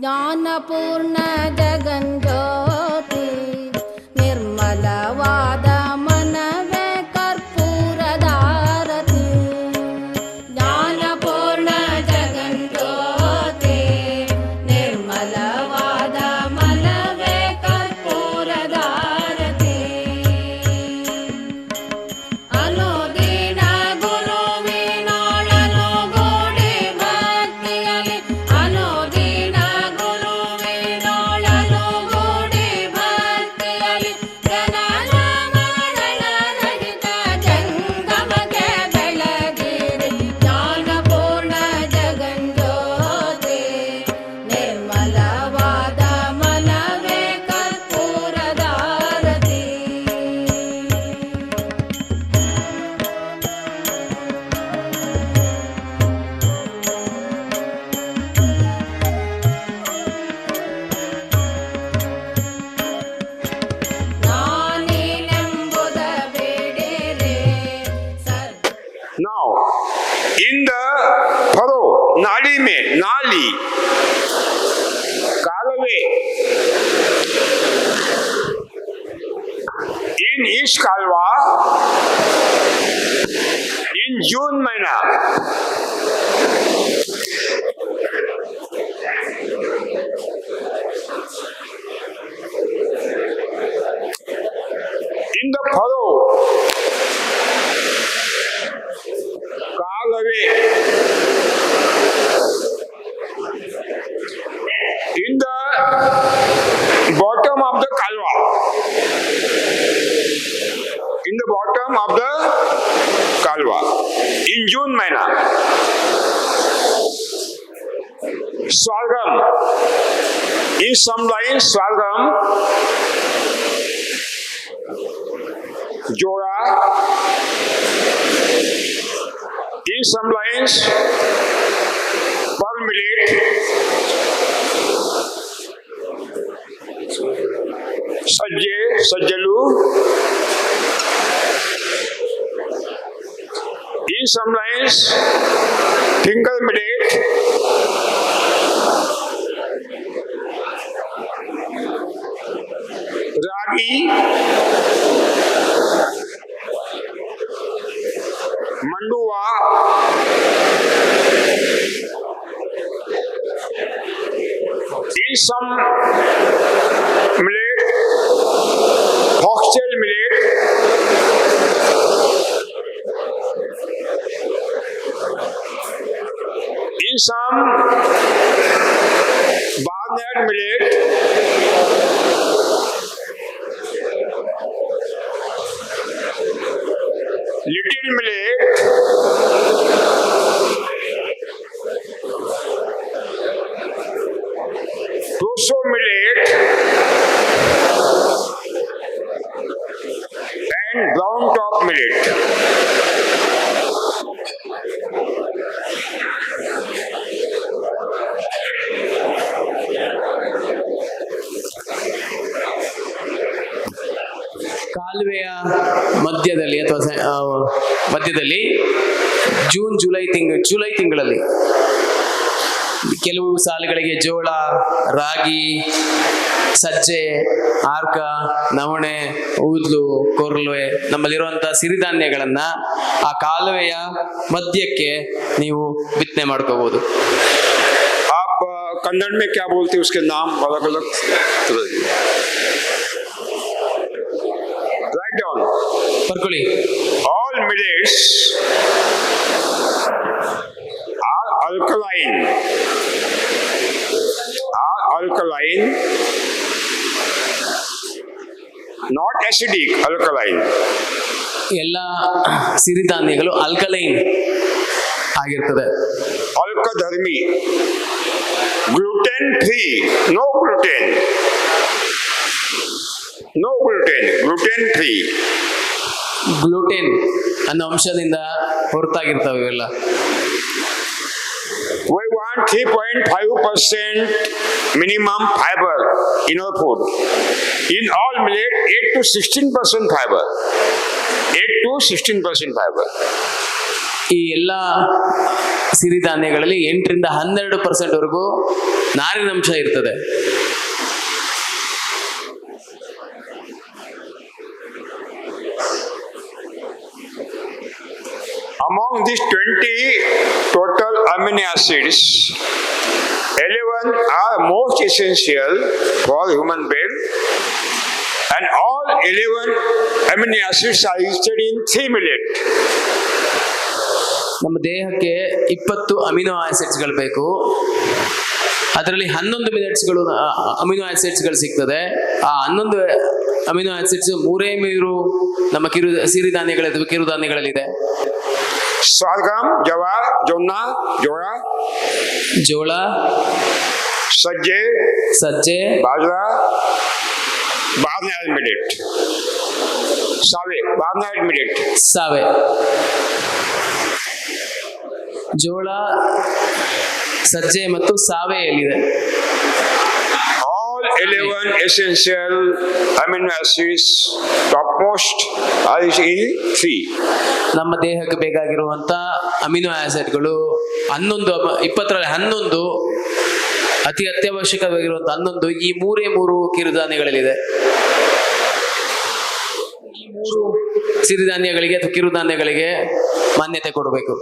ஞான फरो नाली में नाली कालवे इन इस कालवा इन जून महीना bottom of the Kalwa in June mahina. Swargam. In some lines, Swargam, Jora, in some lines, pearl millet, सज्जे सज्जलू sometimes tingle with it. Ragi, Mandua, is some some barnyard millet little millet Proso millet and brown top millet. ಕಾಲುವೆಯ ಮಧ್ಯದಲ್ಲಿ ಅಥವಾ ಸ- ಆ, ಮಧ್ಯದಲ್ಲಿ June July ತಿಂಗ July ತಿಂಗಳಲ್ಲಿ ಕೆಲವು ಸಾಲುಗಳಿಗೆ ಜೋಳ ರಾಗಿ ಸಜ್ಜೆ ಆರ್ಕ ನವಣೆ ಊದ್ಲು ಕೊರ್ಲುವೆ ನಮ್ಮಲ್ಲಿರುವಂತಹ ಸಿರಿಧಾನ್ಯಗಳನ್ನ ಆ ಕಾಲುವೆಯ ಮಧ್ಯಕ್ಕೆ ನೀವು ಬಿತ್ತನೆ ಮಾಡ್ಕೋಬಹುದು आप अ, कन्नड़ में क्या बोलते हैं उसके नाम अलग अलग ನೋಡ್ಕೊಳ್ಳಿ ಆಲ್ ಮಿಡೇಟ್ಸ್ ಆರ್ ಆಲ್ಕಲೈನ್ ಆ ಆಲ್ಕಲೈನ್ ನಾಟ್ ಆಸಿಡಿಕ್ ಆಲ್ಕಲೈನ್ ಎಲ್ಲ ಸಿರಿಧಾನ್ಯಗಳು ಆಲ್ಕಲೈನ್ ಆಗಿರ್ತದೆ. ಆಲ್ಕಧರ್ಮಿ gluten free no gluten no gluten gluten free gluten ಅನ್ನೋ ಅಂಶದಿಂದ ಹೊರತಾಗಿರ್ತವೆ ಇವೆಲ್ಲ. We want 3.5% minimum fibre in our food. In all millet, 8 to 16% fibre 8 to 16% fibre ಈ ಎಲ್ಲ ಸಿರಿಧಾನ್ಯಗಳಲ್ಲಿ ಎಂಟರಿಂದ ಹನ್ನೆರಡು ಪರ್ಸೆಂಟ್ವರೆಗೂ ನಾರಿನಂಶ ಇರ್ತದೆ. Among these 20 total amino acids, 11 are most essential for human brain and all 11 amino acids are listed in 3 millet. ನಮ್ಮ ದೇಹಕ್ಕೆ ಇಪ್ಪತ್ತು amino ಆಸಿಡ್ಸ್ಗಳು ಬೇಕು. ಅದರಲ್ಲಿ ಹನ್ನೊಂದು ಮಿನಿಟ್ಸ್ಗಳು ಅಮಿನೋ ಆಸಿಡ್ಸ್ಗಳು ಸಿಗ್ತದೆ. ಆ ಹನ್ನೊಂದು ಅಮಿನೋ ಆಸಿಡ್ಸ್ ಮೂರೇ ಮೂರು ನಮ್ಮ ಕಿರು ಸಿರಿಧಾನ್ಯಗಳ ಕಿರುಧಾನ್ಯಗಳಲ್ಲಿದೆ. Sorghum, jawar, jonna, jora, ಜೋಳ sajje, ಸಜ್ಜೆ bajra, barnyard millet. Save, barnyard millet. ಸಾವೆ ಜೋಳ ಸಜ್ಜೆ ಮತ್ತು ಸಾವೆಯಲ್ಲಿದೆ All 11 essential amino acids, topmost are in 3. ನಮ್ಮ ದೇಹಕ್ಕೆ ಬೇಕಾಗಿರುವಂತ ಅಮಿನೋ ಆಸಿಡ್ಗಳು ಹನ್ನೊಂದು ಅಮ- ಇಪ್ಪತ್ತರಲ್ಲಿ ಹನ್ನೊಂದು ಅತಿ ಅತ್ಯವಶ್ಯಕವಾಗಿರುವಂತ ಹನ್ನೊಂದು ಈ ಮೂರೇ ಮೂರು ಕಿರುಧಾನ್ಯಗಳಲ್ಲಿದೆ ಈ ಮೂರು ಸಿರಿಧಾನ್ಯಗಳಿಗೆ ಅಥವಾ ಕಿರುಧಾನ್ಯಗಳಿಗೆ ಮಾನ್ಯತೆ ಕೊಡಬೇಕು